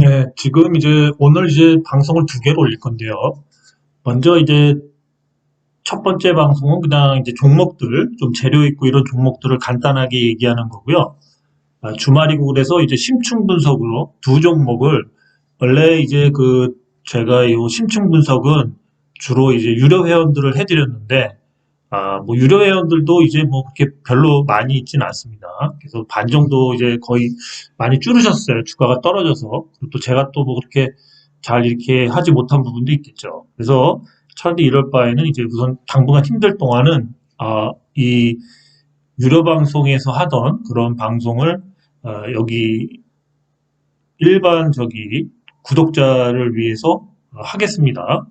네, 지금 이제 오늘 이제 방송을 두 개로 올릴 건데요. 먼저 이제 첫 번째 방송은 그냥 이제 종목들, 좀 재료 있고 이런 종목들을 간단하게 얘기하는 거고요. 아, 주말이고 그래서 이제 심층 분석으로 두 종목을 원래 이제 그 제가 이 심층 분석은 주로 이제 유료 회원들을 해드렸는데 아, 뭐 유료 회원들도 이제 뭐 그렇게 별로 많이 있지는 않습니다. 그래서 반 정도 이제 거의 많이 줄으셨어요. 주가가 떨어져서. 또 제가 또 뭐 그렇게 잘 이렇게 하지 못한 부분도 있겠죠. 그래서 차라리 이럴 바에는 이제 우선 당분간 힘들 동안은 아, 이 유료 방송에서 하던 그런 방송을 어, 여기 일반 저기 구독자를 위해서 어, 하겠습니다.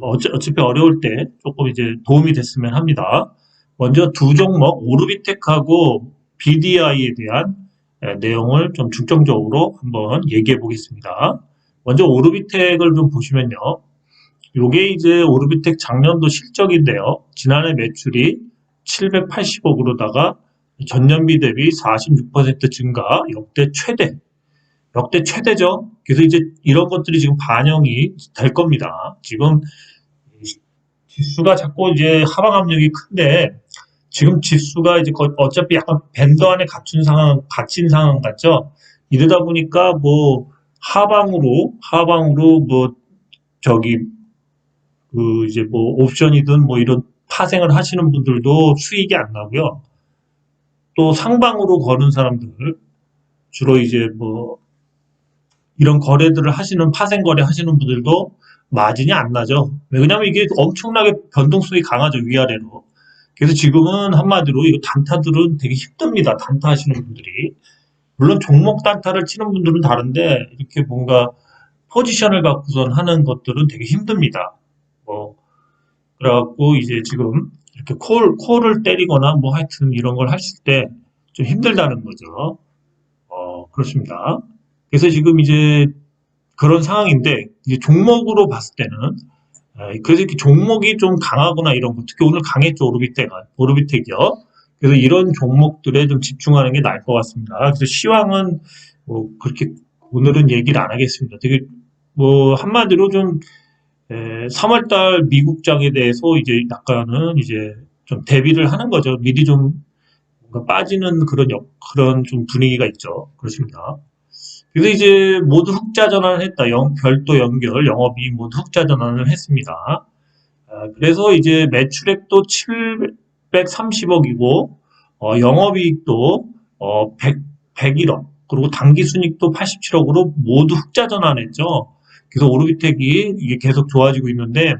어차, 어차피 어려울 때 조금 이제 도움이 됐으면 합니다. 먼저 두 종목 오르비텍하고 BDI에 대한 에, 내용을 좀 중점적으로 한번 얘기해 보겠습니다. 먼저 오르비텍을 좀 보시면요. 요게 이제 오르비텍 작년도 실적인데요. 지난해 매출이 780억으로다가 전년비 대비 46% 증가, 역대 최대. 역대 최대죠. 그래서 이제 이런 것들이 지금 반영이 될 겁니다. 지금 지수가 자꾸 이제 하방 압력이 큰데 지금 지수가 이제 거- 어차피 약간 밴더 안에 갇힌 상황, 갇힌 상황 같죠? 이러다 보니까 뭐 하방으로, 하방으로 뭐 저기 그 이제 뭐 옵션이든 뭐 이런 파생을 하시는 분들도 수익이 안 나고요. 또 상방으로 거는 사람들 주로 이제 뭐 이런 거래들을 하시는 파생 거래 하시는 분들도 마진이 안 나죠. 왜냐하면 이게 엄청나게 변동성이 강하죠 위아래로. 그래서 지금은 한마디로 이거 단타들은 되게 힘듭니다. 단타 하시는 분들이. 물론 종목 단타를 치는 분들은 다른데 이렇게 뭔가 포지션을 갖고선 하는 것들은 되게 힘듭니다. 뭐 그래갖고 이제 지금 이렇게 콜 콜을 때리거나 뭐 하여튼 이런 걸 하실 때 좀 힘들다는 거죠. 어 그렇습니다. 그래서 지금 이제 그런 상황인데 이제 종목으로 봤을 때는 아, 그래서 이렇게 종목이 좀 강하거나 이런 거 특히 오늘 강했죠 오르비텍가 오르비텍이요. 그래서 이런 종목들에 좀 집중하는 게 나을 것 같습니다. 그래서 시황은 뭐 그렇게 오늘은 얘기를 안 하겠습니다. 되게 뭐 한마디로 좀 3월달 미국장에 대해서 이제 약간은 이제 좀 대비를 하는 거죠. 미리 좀 뭔가 빠지는 그런 역, 그런 좀 분위기가 있죠. 그렇습니다. 그래서 이제 모두 흑자 전환을 했다. 영, 별도 연결, 영업이 모두 흑자 전환을 했습니다. 아, 그래서 이제 매출액도 730억이고, 어, 영업이익도 어, 100, 101억, 그리고 당기순익도 87억으로 모두 흑자 전환했죠. 그래서 오르비텍이 이게 계속 좋아지고 있는데,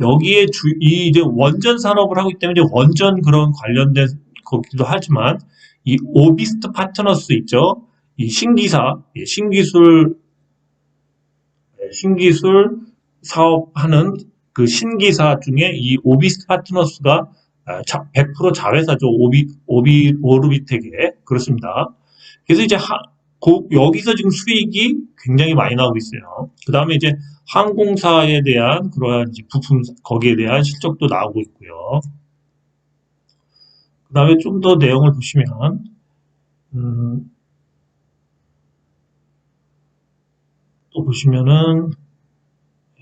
여기에 주, 이 이제 원전 산업을 하기 때문에 이제 원전 그런 관련된 거기도 하지만, 이 오비스트 파트너스 있죠. 이 신기사, 예, 신기술, 예, 신기술 사업하는 그 신기사 중에 이 오비스트 파트너스가 아, 자- 100% 자회사죠. 오비, 오비, 오르비텍에. 그렇습니다. 그래서 이제 하, 고- 여기서 지금 수익이 굉장히 많이 나오고 있어요. 그 다음에 이제 항공사에 대한 그러한 부품, 거기에 대한 실적도 나오고 있고요. 그 다음에 좀 더 내용을 보시면, 음, 또 보시면은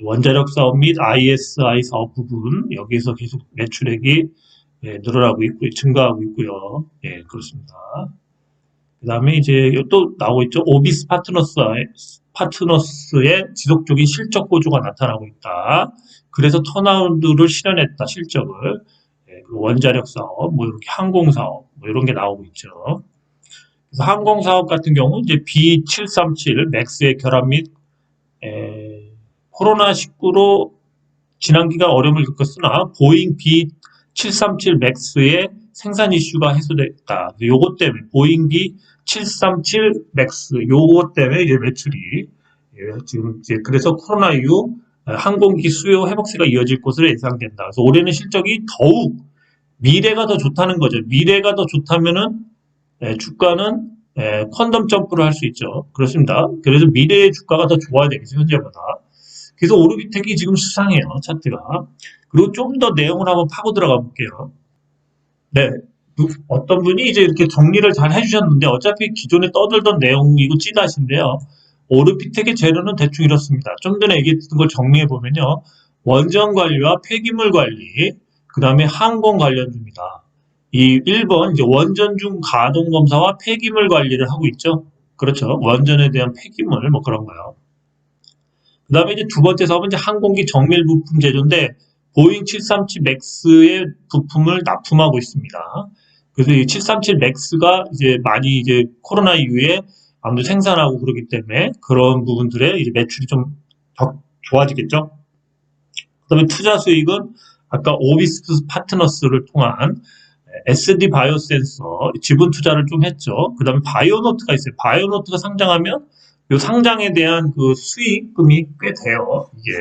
원자력 사업 및 ISI 사업 부분 여기에서 계속 매출액이 예, 늘어나고 있고 증가하고 있고요. 예, 그렇습니다. 그 다음에 이제 또 나오고 있죠. 오비스 파트너스 파트너스의 지속적인 실적 고조가 나타나고 있다. 그래서 턴아웃을 실현했다 실적을 예, 원자력 사업, 뭐 이렇게 항공 사업, 뭐 이런 게 나오고 있죠. 그래서 항공 사업 같은 경우 이제 B737 맥스의 결합 및 에, 코로나19로 지난 기간 어려움을 겪었으나 보잉 B737 맥스의 생산 이슈가 해소됐다. 요것 때문에 보잉 B737 맥스 요것 때문에 매출이 예, 지금 이제 그래서 코로나 이후 항공기 수요 회복세가 이어질 것으로 예상된다. 그래서 올해는 실적이 더욱 미래가 더 좋다는 거죠. 미래가 더 좋다면은 예, 주가는 예, 퀀덤 점프를 할 수 있죠. 그렇습니다. 그래서 미래의 주가가 더 좋아야 되겠죠, 현재보다. 그래서 오르비텍이 지금 수상해요, 차트가. 그리고 좀 더 내용을 한번 파고 들어가 볼게요. 네. 누- 어떤 분이 이제 이렇게 정리를 잘 해주셨는데, 어차피 기존에 떠들던 내용이고 찌다신데요. 오르비텍의 재료는 대충 이렇습니다. 좀 전에 얘기했던 걸 정리해 보면요. 원전 관리와 폐기물 관리, 그 다음에 항공 관련주입니다. 이 1번 이제 원전 중 가동 검사와 폐기물 관리를 하고 있죠. 그렇죠. 원전에 대한 폐기물 뭐 그런 거요. 그 다음에 이제 두 번째 사업은 이제 항공기 정밀 부품 제조인데 보잉 737 맥스의 부품을 납품하고 있습니다. 그래서 이 737 맥스가 이제 많이 이제 코로나 이후에 아무래도 생산하고 그러기 때문에 그런 부분들의 이제 매출이 좀더 좋아지겠죠. 그 다음에 투자 수익은 아까 오비스 파트너스를 통한 SD 바이오센서 지분 투자를 좀 했죠. 그 다음에 바이오노트가 있어요. 바이오노트가 상장하면 이 상장에 대한 그 수익금이 꽤 돼요. 이게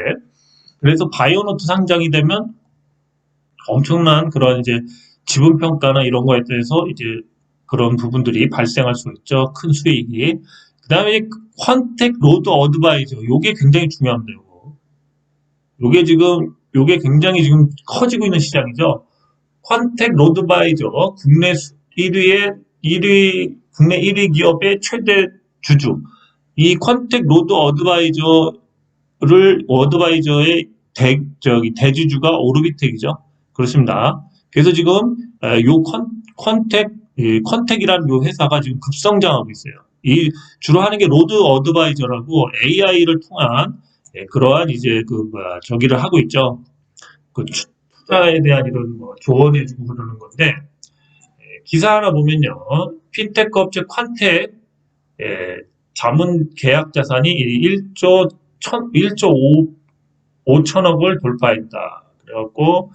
그래서 바이오노트 상장이 되면 엄청난 그런 이제 지분 평가나 이런 거에 대해서 이제 그런 부분들이 발생할 수 있죠. 큰 수익이. 그 다음에 컨택 로드 어드바이저. 요게 굉장히 중요한데요. 요게 지금, 요게 굉장히 지금 커지고 있는 시장이죠. 컨택 로드바이저. 국내 1위의, 1위, 국내 1위 기업의 최대 주주. 이 컨택 로드 어드바이저를, 어드바이저의 대, 저기, 대주주가 오르비텍이죠. 그렇습니다. 그래서 지금, 에, 요 컨, 컨택 이 컨택이라는 요 회사가 지금 급성장하고 있어요. 이 주로 하는 게 로드 어드바이저라고 AI를 통한 예, 그러한 이제 그 뭐야 저기를 하고 있죠. 그 추- 투자에 대한 이런 뭐 조언해주고 그러는 건데 예, 기사 하나 보면요, 핀테크 업체 콴텍 예, 자문 계약 자산이 1조 1 1조 5, 5천억을 돌파했다. 그래갖고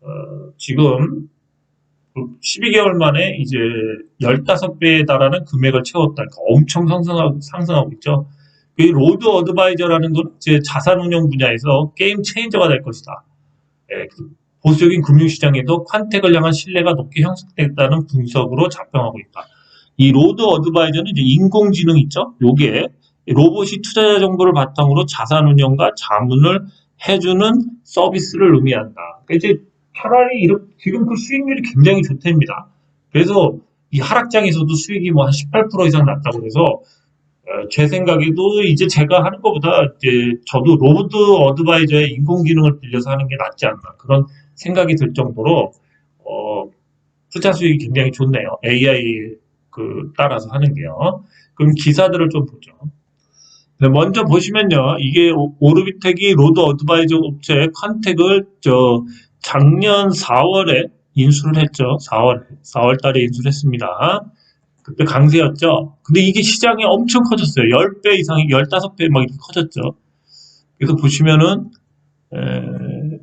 어, 지금 12개월 만에 이제 15배에 달하는 금액을 채웠다. 그러니까 엄청 상승하고, 상승하고 있죠. 이 로드 어드바이저라는 건 이제 자산 운용 분야에서 게임 체인저가 될 것이다. 예, 그 보수적인 금융시장에도 콴텍을 향한 신뢰가 높게 형성됐다는 분석으로 작성하고 있다. 이 로드 어드바이저는 이제 인공지능 있죠? 요게 로봇이 투자자 정보를 바탕으로 자산 운용과 자문을 해주는 서비스를 의미한다. 그러니까 이제 차라리 이렇게 지금 그 수익률이 굉장히 좋답니다. 그래서 이 하락장에서도 수익이 뭐 한 18% 이상 났다고 해서 어, 제 생각에도 이제 제가 하는 것보다 이제 저도 로봇 어드바이저의 인공지능을 빌려서 하는 게 낫지 않나 그런 생각이 들 정도로 어, 투자 수익이 굉장히 좋네요. AI 그 따라서 하는 게요. 그럼 기사들을 좀 보죠. 네, 먼저 보시면요, 이게 오- 오르비텍이 로드 어드바이저 업체 컨택을 저 작년 4월에 인수를 했죠. 4월, 4월 달에 인수를 했습니다. 그때 강세였죠. 근데 이게 시장이 엄청 커졌어요. 10배 이상이, 15배 막 이렇게 커졌죠. 그래서 보시면은, 에,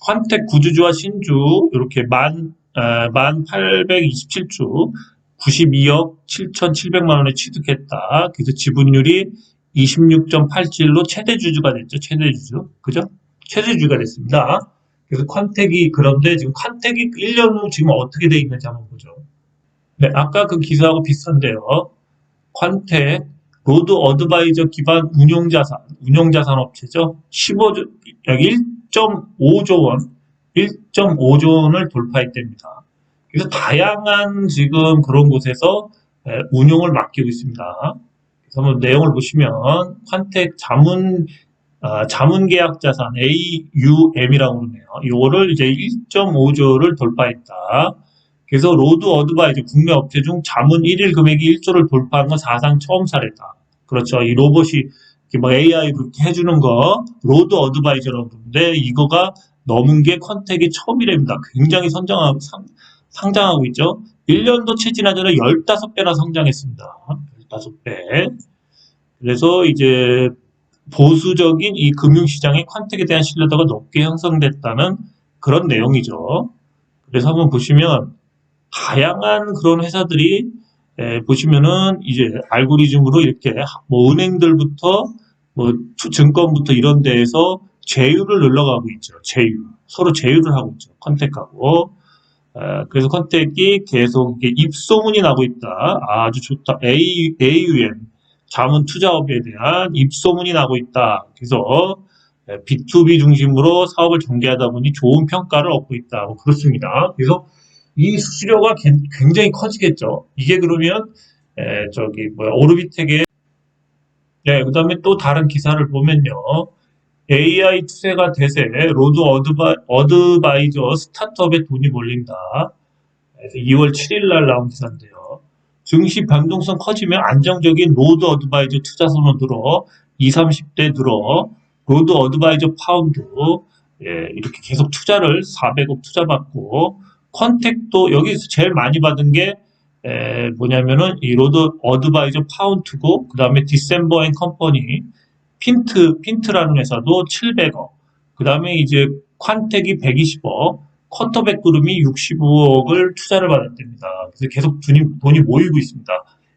컨택 구주주와 신주, 이렇게 만, 아, 만 827주, 92억 7,700만 원에 취득했다. 그래서 지분율이 26.87로 최대 주주가 됐죠. 최대 주주. 그죠? 최대주가 됐습니다. 그래서 컨택이 그런데 지금 컨택이 1년 후 지금 어떻게 돼 있는지 한번 보죠. 네, 아까 그 기사하고 비슷한데요. 컨택 로드 어드바이저 기반 운용자산, 운용자산 업체죠. 15조, 약 1.5조 원, 1.5조 원을 돌파했답니다. 그래서 다양한 지금 그런 곳에서 에, 운용을 맡기고 있습니다. 그래서 한번 내용을 보시면 컨택 자문 아, 자문계약 자산 AUM이라고 그러네요. 이거를 이제 1.5조를 돌파했다. 그래서 로드 어드바이저 국내 업체 중 자문 1일 금액이 1조를 돌파한 건 사상 처음 사례다. 그렇죠. 이 로봇이 뭐 AI 그렇게 해주는 거 로드 어드바이저라고 그러는데 이거가 넘은 게 컨택이 처음이랍니다. 굉장히 선장하고 상, 상장하고 있죠. 1년도 채 지나기 전에 15배나 성장했습니다. 15배. 그래서 이제 보수적인 이 금융시장의 컨택에 대한 신뢰도가 높게 형성됐다는 그런 내용이죠. 그래서 한번 보시면 다양한 그런 회사들이 에, 보시면은 이제 알고리즘으로 이렇게 뭐 은행들부터 뭐 투- 증권부터 이런 데에서 제휴를 눌러가고 있죠. 제휴. 서로 제휴를 하고 있죠. 컨택하고. 에, 그래서 컨택이 계속 입소문이 나고 있다. 아주 좋다. A, AUM. 자문 투자업에 대한 입소문이 나고 있다. 그래서 B2B 중심으로 사업을 전개하다 보니 좋은 평가를 얻고 있다. 뭐 그렇습니다. 그래서 이 수수료가 개- 굉장히 커지겠죠. 이게 그러면 에, 저기 뭐야 오르비텍의 네, 그 다음에 또 다른 기사를 보면요. AI 투세가 대세, 로드 어드바, 어드바이저 스타트업에 돈이 몰린다. 그래서 2월 7일 날 나온 기사인데요. 증시 변동성 커지면 안정적인 로드 어드바이저 투자선으로 들어 20, 30대 들어 로드 어드바이저 파운드 예, 이렇게 계속 투자를 400억 투자받고 컨택도 여기서 제일 많이 받은 게 에, 뭐냐면은 이 로드 어드바이저 파운트고 그 다음에 디셈버 앤 컴퍼니 핀트 핀트라는 회사도 700억 그 다음에 이제 퀀텍이 120억 쿼터백 그룹이 65억을 투자를 받았답니다. 그래서 계속 돈이, 돈이 모이고 있습니다.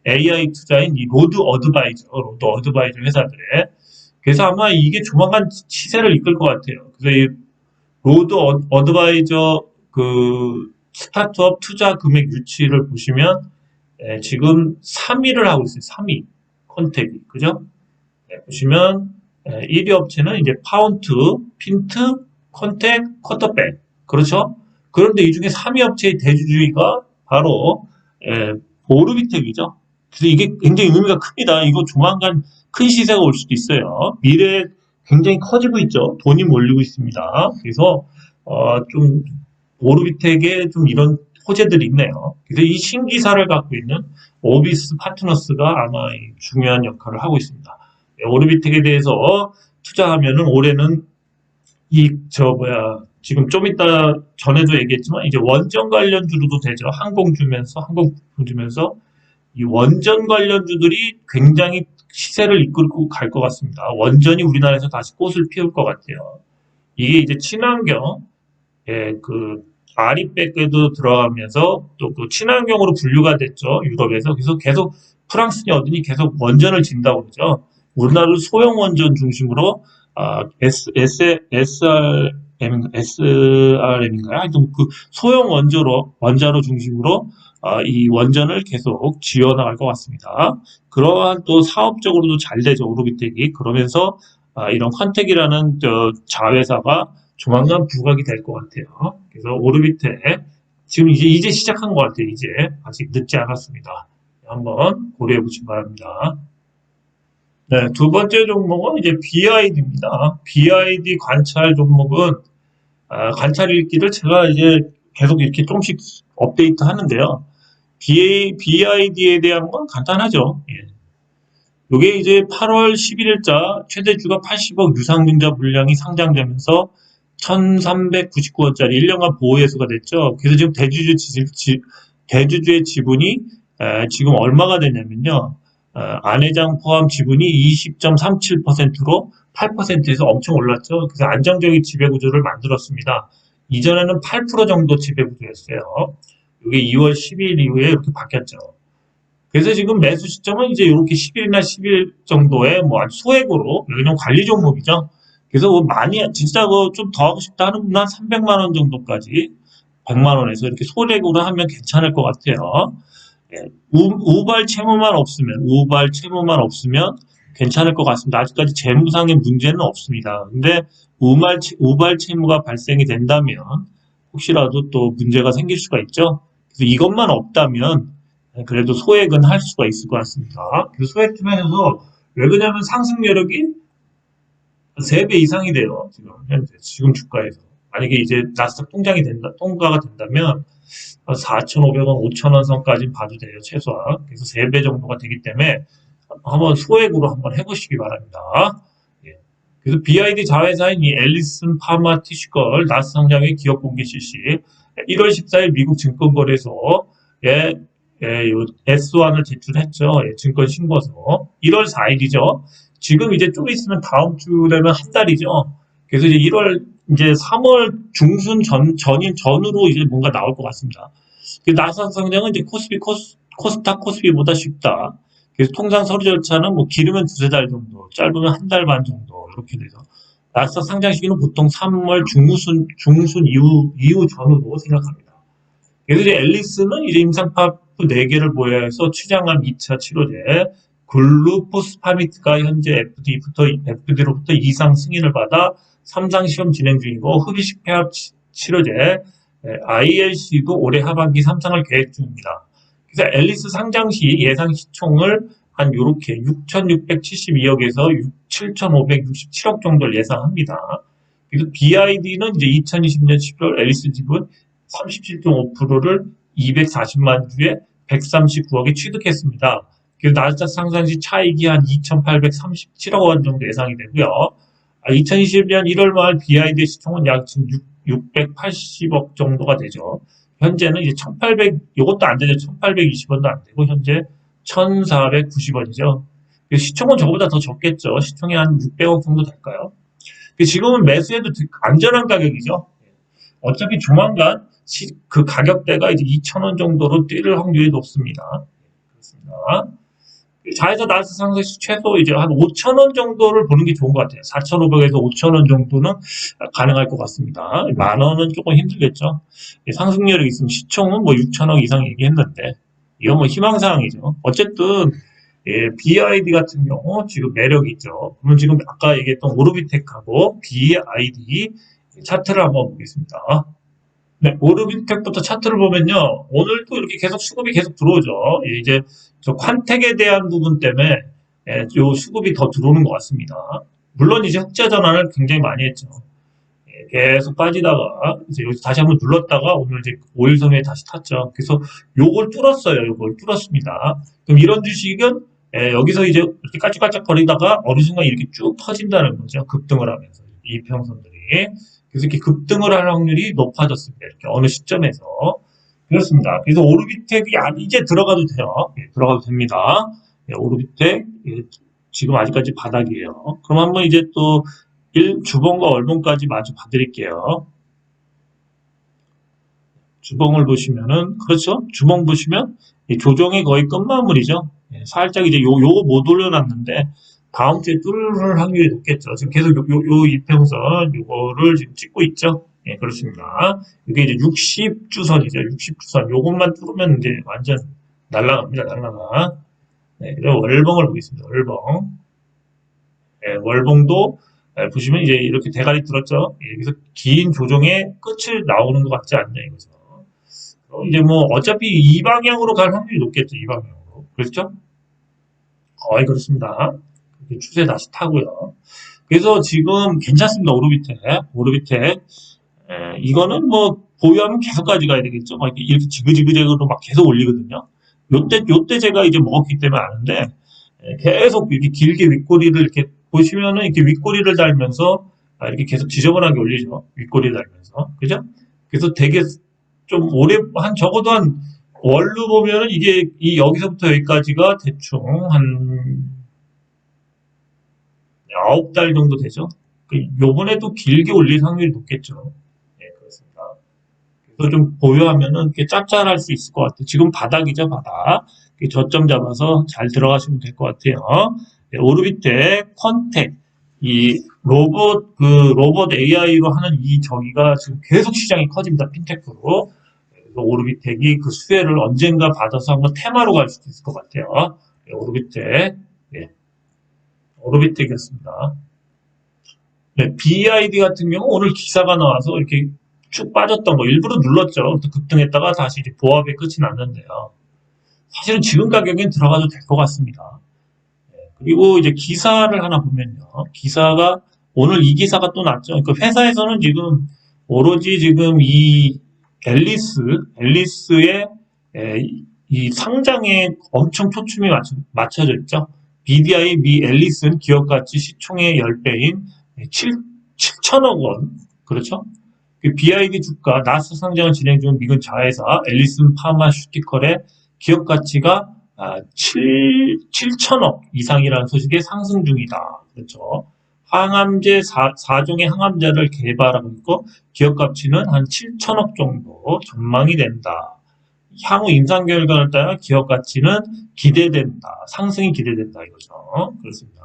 AI 투자인 이 로드 어드바이저 로드 어드바이저 회사들에 그래서 아마 이게 조만간 시세를 이끌 것 같아요. 그래서 이 로드 어- 어드바이저 그 스타트업 투자 금액 유치를 보시면 예, 지금 3위를 하고 있어요. 3위 컨택이 그죠? 예, 보시면 예, 1위 업체는 이제 파운트, 핀트, 컨택, 쿼터백 그렇죠? 그런데 이 중에 3위 업체의 대주주의가 바로 예, 보르비텍이죠. 그래서 이게 굉장히 의미가 큽니다. 이거 조만간 큰 시세가 올 수도 있어요. 미래에 굉장히 커지고 있죠. 돈이 몰리고 있습니다. 그래서 어, 좀 오르비텍에 좀 이런 호재들이 있네요. 그래서 이 신기사를 갖고 있는 오비스 파트너스가 아마 이 중요한 역할을 하고 있습니다. 네, 오르비텍에 대해서 투자하면은 올해는 이 저 뭐야 지금 좀 이따 전에도 얘기했지만 이제 원전 관련주로도 되죠. 항공 주면서 항공 주면서 이 원전 관련주들이 굉장히 시세를 이끌고 갈 것 같습니다. 원전이 우리나라에서 다시 꽃을 피울 것 같아요. 이게 이제 친환경 예, 그 아리백에도 들어가면서 또 그 친환경으로 분류가 됐죠. 유럽에서. 그래서 계속 프랑스니 어디니 계속 원전을 진다고 그러죠. 우리나라도 소형 원전 중심으로 아, S, S, SRM, SRM인가요? 하여튼 그 소형 원자로, 원자로 중심으로 아, 이 원전을 계속 지어나갈 것 같습니다. 그러한 또 사업적으로도 잘 되죠. 오르비텍이. 그러면서 아, 이런 컨텍이라는 저 자회사가 조만간 부각이 될 것 같아요. 그래서 오르비텍 지금 이제 이제 시작한 것 같아요. 이제 아직 늦지 않았습니다. 한번 고려해 보시기 바랍니다. 네, 두 번째 종목은 이제 BID입니다. BID 관찰 종목은 아, 관찰 읽기를 제가 이제 계속 이렇게 조금씩 업데이트 하는데요. BA, BID에 대한 건 간단하죠. 예. 이게 이제 8월 11일자 최대주가 80억 유상증자 물량이 상장되면서 1399원짜리 1년간 보호예수가 됐죠. 그래서 지금 대주주 지, 지- 대주주의 지분이 에, 지금 얼마가 되냐면요. 어, 안회장 포함 지분이 20.37%로 8%에서 엄청 올랐죠. 그래서 안정적인 지배구조를 만들었습니다. 이전에는 8% 정도 지배구조였어요. 이게 2월 12일 이후에 이렇게 바뀌었죠. 그래서 지금 매수 시점은 이제 이렇게 10일이나 10일 정도의 뭐 소액으로 여기는 관리 종목이죠. 그래서 뭐 많이 진짜 그좀 더 하고 싶다 하는 분은 한 300만 원 정도까지 100만 원에서 이렇게 소액으로 하면 괜찮을 것 같아요. 예, 우, 우발 채무만 없으면 우발 채무만 없으면 괜찮을 것 같습니다. 아직까지 재무상의 문제는 없습니다. 근데 우발, 채- 우발 채무가 발생이 된다면 혹시라도 또 문제가 생길 수가 있죠. 그래서 이것만 없다면 그래도 소액은 할 수가 있을 것 같습니다. 그래서 소액 투자해서 왜 그러냐면 상승 여력이 3배 이상이 돼요. 지금 현재 지금 주가에서. 만약에 이제 나스닥 통장이 된다, 통과가 된다면 4,500원, 5,000원 선까지 봐도 돼요, 최소한. 그래서 3배 정도가 되기 때문에 한번 소액으로 한번 해보시기 바랍니다. 예. 그래서 BID 자회사인 이 앨리슨 파마티시컬 나스 상장의 기업 공개 실시 1월 14일 미국 증권거래소에 예, 요 S1을 제출했죠. 예, 증권 신고서 1월 4일이죠. 지금 이제 좀 있으면 다음 주 되면 한 달이죠. 그래서 이제 1월 이제 3월 중순 전 전인 전으로 이제 뭔가 나올 것 같습니다. 그 나스닥 상장은 이제 코스피 코스, 코스닥 코스피보다 쉽다. 그래서 통상 서류 절차는 뭐 길으면 두세 달 정도, 짧으면 한 달 반 정도 이렇게 돼서 나스닥 상장 시기는 보통 3월 중순 중순 이후 이후 전으로 생각합니다. 그래서 이제 앨리스는 이제 임상파프 4개를 보유해서 취장한 2차 치료제 글루포스파미드가 현재 FD부터 FD로부터 이상 승인을 받아 3상 시험 진행 중이고 흡입식 폐합 치- 치료제 ILC도 올해 하반기 3상을 계획 중입니다. 그래서 앨리스 상장 시 예상 시총을 한 요렇게 6,672억에서 7,567억 정도를 예상합니다. 그래서 BID는 이제 2020년 11월 앨리스 지분 37.5%를 240만 주에 139억에 취득했습니다. 그래서 나스닥 상장시 차익이 한 2,837억 원 정도 예상이 되고요. 2020년 1월 말 BID 시총은 약 지금 6, 680억 정도가 되죠. 현재는 이제 1,800, 이것도 안 되죠. 1,820원도 안 되고, 현재 1,490원이죠. 시총은 저보다 더 적겠죠. 시총이 한 600억 정도 될까요? 지금은 매수해도 안전한 가격이죠. 어차피 조만간 시, 그 가격대가 이제 2,000원 정도로 뛰를 확률이 높습니다. 그렇습니다. 자회사 나스 상승시 최소 이제 한 5,000원 정도를 보는 게 좋은 것 같아요. 4,500에서 5,000원 정도는 가능할 것 같습니다. 만 원은 조금 힘들겠죠. 상승률이 있으면 시총은 뭐 6,000억 이상 얘기했는데, 이건 뭐 희망사항이죠. 어쨌든, 예, BID 같은 경우 지금 매력이 있죠. 그러면 지금 아까 얘기했던 오르비텍하고 BID 차트를 한번 보겠습니다. 네, 오르비텍부터 차트를 보면요. 오늘도 이렇게 계속 수급이 계속 들어오죠. 예, 이제 저 콴텍에 대한 부분 때문에 예, 요 수급이 더 들어오는 것 같습니다. 물론 이제 흑자 전환을 굉장히 많이 했죠. 예, 계속 빠지다가 이제 여기서 다시 한번 눌렀다가 오늘 이제 5일선에 다시 탔죠. 그래서 요걸 뚫었어요. 요걸 뚫었습니다. 그럼 이런 주식은 예, 여기서 이제 이렇게 깔짝깔짝 거리다가 어느 순간 이렇게 쭉 터진다는 거죠. 급등을 하면서 이 평선들이. 그래서 이렇게 급등을 할 확률이 높아졌습니다. 이렇게 어느 시점에서. 그렇습니다. 그래서 오르비텍이 이제 들어가도 돼요. 예, 들어가도 됩니다. 예, 오르비텍 예, 지금 아직까지 바닥이에요. 그럼 한번 이제 또 1, 주봉과 월봉까지 마주 봐드릴게요. 주봉을 보시면은 그렇죠. 주봉 보시면 조정이 거의 끝마무리죠. 예, 살짝 이제 요 요거 못 올려놨는데 다음 주에 뚫을 확률이 높겠죠. 지금 계속 요, 요, 요 이평선 요거를 지금 찍고 있죠. 예, 그렇습니다. 이게 이제 60주선이죠. 60주선. 요것만 뚫으면 이제 완전 날라갑니다. 날라가. 네, 그리고 월봉을 보겠습니다. 월봉. 예, 월봉도 예, 보시면 이제 이렇게 대가리 뚫었죠. 예, 여기서 긴 조정의 끝을 나오는 것 같지 않냐 이거죠. 어, 이제 뭐 어차피 이 방향으로 갈 확률이 높겠죠. 이 방향으로. 그렇죠? 거의 그렇습니다. 추세 다시 타고요. 그래서 지금 괜찮습니다. 오르비텍. 오르비텍. 에, 이거는 뭐 보유하면 계속 가져가야 되겠죠. 막 이렇게, 지그지그재그로 막 계속 올리거든요. 요때 요때 제가 이제 먹었기 때문에 아는데 에, 계속 이렇게 길게 윗꼬리를 이렇게 보시면은 이렇게 윗꼬리를 달면서 아, 이렇게 계속 지저분하게 올리죠. 윗꼬리 달면서 그죠? 그래서 되게 좀 오래 한 적어도 한 월로 보면은 이게 이 여기서부터 여기까지가 대충 한 아홉 달 정도 되죠. 그 요번에도 길게 올릴 확률이 높겠죠. 네, 그렇습니다. 그래서 좀 보유하면은 꽤 짭짤할 수 있을 것 같아요. 지금 바닥이죠, 바닥. 저점 잡아서 잘 들어가시면 될 것 같아요. 네, 오르비텍, 컨텍, 이 로봇, 그 로봇 AI로 하는 이 저기가 지금 계속 시장이 커집니다. 핀테크로. 오르비텍이 그 수혜를 언젠가 받아서 한번 테마로 갈 수도 있을 것 같아요. 네, 오르비텍. 네. 오르비텍이었습니다. 네, BID 같은 경우 오늘 기사가 나와서 이렇게 쭉 빠졌던 거 일부러 눌렀죠. 급등했다가 다시 이제 보합에 끝이 났는데요. 사실은 지금 가격엔 들어가도 될 것 같습니다. 네, 그리고 이제 기사를 하나 보면요. 기사가 오늘 이 기사가 또 났죠. 그 회사에서는 지금 오로지 지금 이 앨리스, 앨리스의 이 상장에 엄청 초점이 맞춰져 있죠. BDI 미 앨리슨 기업 가치 시총의 10배인 7, 7천억 원. 그렇죠? 그 BID 주가 나스 상장을 진행 중인 미국 자회사 앨리슨 파마슈티컬의 기업 가치가 7, 7천억 이상이라는 소식에 상승 중이다. 그렇죠? 항암제 4, 4종의 항암제를 개발하고 있고 기업 가치는 한 7천억 정도 전망이 된다. 향후 임상 결과를 따라 기업 가치는 기대된다. 상승이 기대된다 이거죠. 그렇습니다.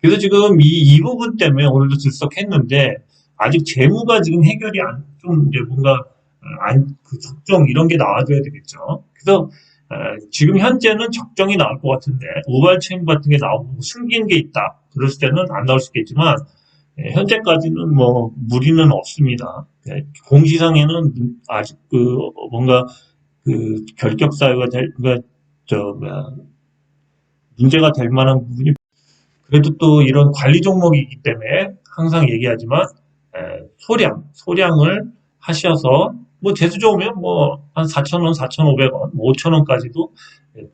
그래서 지금 이, 이 부분 때문에 오늘도 들썩했는데 아직 재무가 지금 해결이 안, 좀 이제 뭔가 어, 안, 그 적정 이런 게 나와줘야 되겠죠. 그래서 에, 지금 현재는 적정이 나올 것 같은데 우발체임 같은 게 나오고 숨긴 게 있다. 그랬을 때는 안 나올 수 있겠지만 에, 현재까지는 뭐 무리는 없습니다. 에, 공시상에는 아직 그 뭔가 그 결격 사유가 될, 그저 뭐야 문제가 될 만한 부분이 그래도 또 이런 관리 종목이기 때문에 항상 얘기하지만 에, 소량, 소량을 하셔서 뭐 재수 좋으면 뭐 한 4,000원, 4,500원, 뭐 5,000원까지도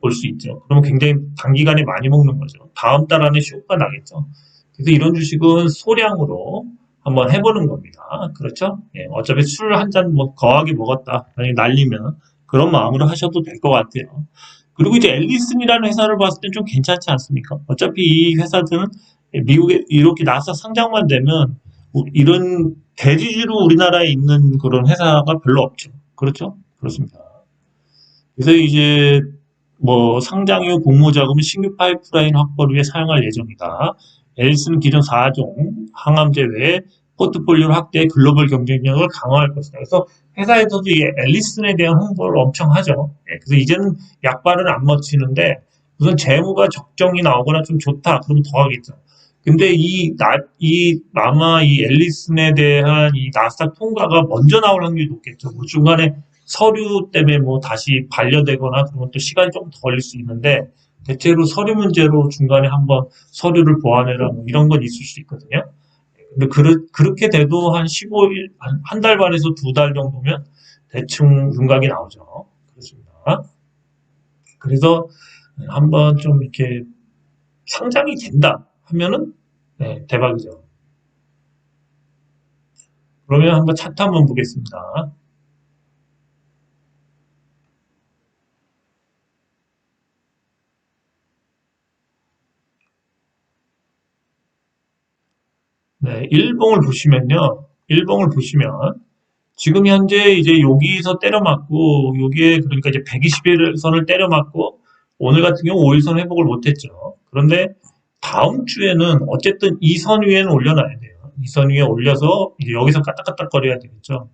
볼 수 있죠. 그러면 굉장히 단기간에 많이 먹는 거죠. 다음 달 안에 쇼가 나겠죠. 그래서 이런 주식은 소량으로 한번 해보는 겁니다. 그렇죠? 예, 어차피 술 한 잔 뭐 거하게 먹었다. 만약에 날리면 그런 마음으로 하셔도 될 것 같아요. 그리고 이제 앨리슨이라는 회사를 봤을 땐 좀 괜찮지 않습니까? 어차피 이 회사들은 미국에 이렇게 나사 상장만 되면 뭐 이런 대지주로 우리나라에 있는 그런 회사가 별로 없죠. 그렇죠? 그렇습니다. 그래서 이제 뭐 상장 이후 공모 자금은 신규 파이프라인 확보를 위해 사용할 예정이다. 앨리슨은 기존 4종 항암제 외에 포트폴리오 확대 글로벌 경쟁력을 강화할 것이다. 그래서 회사에서도 이 앨리슨에 대한 홍보를 엄청 하죠. 예, 그래서 이제는 약발은 안 멋지는데 우선 재무가 적정이 나오거나 좀 좋다. 그러면 더 하겠죠. 근데 이, 나, 이, 아마 이 앨리슨에 대한 이 나스닥 통과가 먼저 나올 확률이 높겠죠. 뭐 중간에 서류 때문에 뭐 다시 반려되거나 그러면 또 시간이 조금 더 걸릴 수 있는데 대체로 서류 문제로 중간에 한번 서류를 보완해라 뭐 이런 건 있을 수 있거든요. 근데 그르, 그렇게 돼도 한 15일, 한 달 반에서 두 달 정도면 대충 윤곽이 나오죠. 그렇습니다. 그래서 한번 좀 이렇게 상장이 된다 하면은 네, 대박이죠. 그러면 한번 차트 한번 보겠습니다. 네, 일봉을 보시면요. 일봉을 보시면 지금 현재 이제 여기서 때려 맞고 여기에 그러니까 이제 121선을 때려 맞고 오늘 같은 경우 5일선 회복을 못 했죠. 그런데 다음 주에는 어쨌든 이 선 위에는 올려놔야 돼요. 이 선 위에 올려서 이제 여기서 까딱까딱거려야 되겠죠.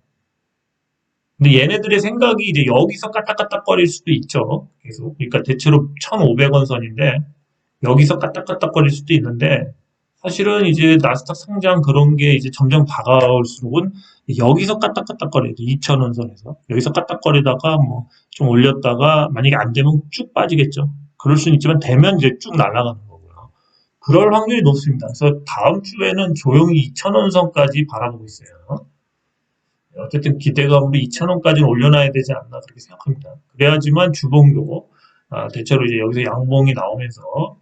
근데 얘네들의 생각이 이제 여기서 까딱까딱거릴 수도 있죠. 계속. 그러니까 대체로 1,500원 선인데 여기서 까딱까딱거릴 수도 있는데 사실은 이제 나스닥 상장 그런 게 이제 점점 다가올수록은 여기서 까딱까딱거려요. 2,000원 선에서. 여기서 까딱거리다가 뭐 좀 올렸다가 만약에 안 되면 쭉 빠지겠죠. 그럴 수는 있지만 되면 이제 쭉 날아가는 거고요. 그럴 확률이 높습니다. 그래서 다음 주에는 조용히 2,000원 선까지 바라보고 있어요. 어쨌든 기대감으로 2,000원까지는 올려놔야 되지 않나 그렇게 생각합니다. 그래야지만 주봉도 아, 대체로 이제 여기서 양봉이 나오면서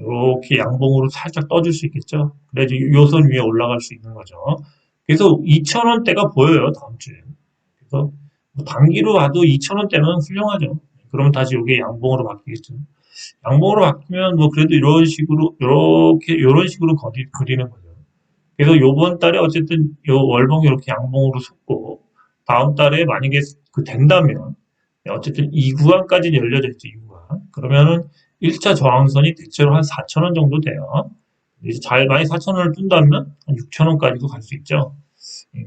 이렇게 양봉으로 살짝 떠줄 수 있겠죠. 그래야지 요선 위에 올라갈 수 있는 거죠. 그래서 2,000원대가 보여요, 다음 주에. 그래서 뭐 단기로 봐도 2,000원대는 훌륭하죠. 그러면 다시 이게 양봉으로 바뀌겠죠. 양봉으로 바뀌면 뭐 그래도 이런 식으로, 이렇게, 이런 식으로 거리, 그리는 거죠. 그래서 요번 달에 어쨌든 요 월봉이 이렇게 양봉으로 솟고, 다음 달에 만약에 그 된다면, 어쨌든 이 구간까지는 열려져 있죠, 이 구간. 그러면은 1차 저항선이 대체로 한 4,000원 정도 돼요. 이제 잘 많이 4,000원을 뜬다면 한 6,000원까지도 갈 수 있죠.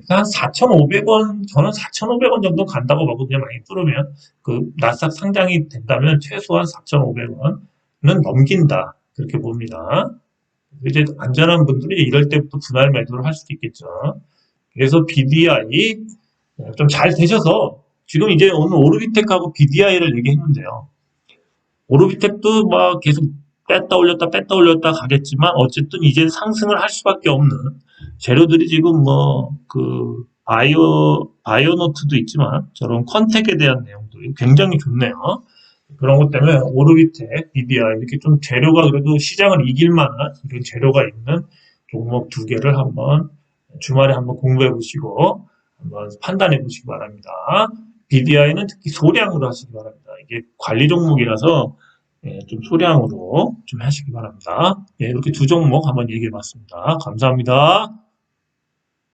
한 4,500원, 저는 4,500원 정도 간다고 보고 그냥 많이 뚫으면 그 나스닥 상장이 된다면 최소한 4,500원은 넘긴다. 그렇게 봅니다. 이제 안전한 분들이 이럴 때부터 분할 매도를 할 수도 있겠죠. 그래서 BDI 좀 잘 되셔서 지금 이제 오늘 오르비텍하고 BDI를 얘기했는데요. 오르비텍도 막 계속 뺐다 올렸다 뺐다 올렸다 가겠지만 어쨌든 이제 상승을 할 수밖에 없는 재료들이 지금 뭐 그 바이오 바이오노트도 있지만 저런 컨택에 대한 내용들이 굉장히 좋네요. 그런 것 때문에 오르비텍, BDI 이렇게 좀 재료가 그래도 시장을 이길 만한 이런 재료가 있는 종목 두 개를 한번 주말에 한번 공부해 보시고 한번 판단해 보시기 바랍니다. BDI는 특히 소량으로 하시기 바랍니다. 이게 관리 종목이라서 예, 좀 소량으로 좀 하시기 바랍니다. 예, 이렇게 두 종목 한번 얘기해 봤습니다. 감사합니다.